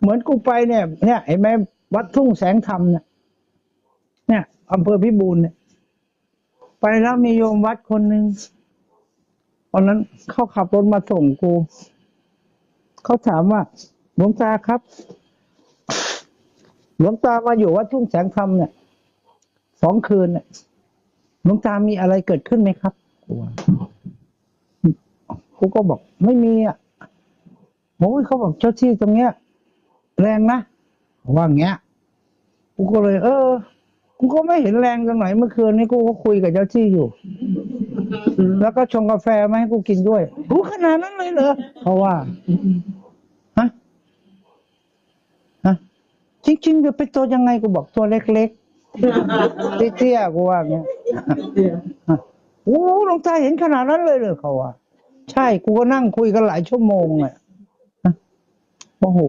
เหมือนกูไปเนี่ยเนี่ยเห็นไหมวัดทุ่งแสงธรรมเนี่ยเนี่ยอำเภอพิบูลเนี่ย ไปแล้วมีโยมวัดคนหนึ่งตอนนั้นเขาขับรถมาส่งกูเขาถามว่าหลวงตาครับ หลวงตามาอยู่วัดทุ่งแสงธรรมเนี่ยสองคืนเนี่ยหลวงตามีอะไรเกิดขึ้นไหมครับกูก็บอกไม่มีอะโอ้ยเขาบอกเจ้าที่ตรงเนี้ย แรงนะว่าอย่างเงี้ยกูก็เลย เออกูก็ไม่เห็นแรงตรงไหนเมื่อคืนนี้กูก็คุยกับเจ้าที่อยู่ แล้วก็ชงกาแฟมาให้กูกินด้วยกูขนาดนั้นเลยเหรอเขาว่าฮะฮะจริงๆจะเป็นตัวยังไงกูบอกตัวเล็กๆเตี้ยๆกูว่าอย่าเงี้ยโอ้หลวงตาเห็นขนาดนั้นเลยเหรอเขาว่า ใช่กูก็นั่งคุยกันหลายชั่วโมงอะฮะโมโห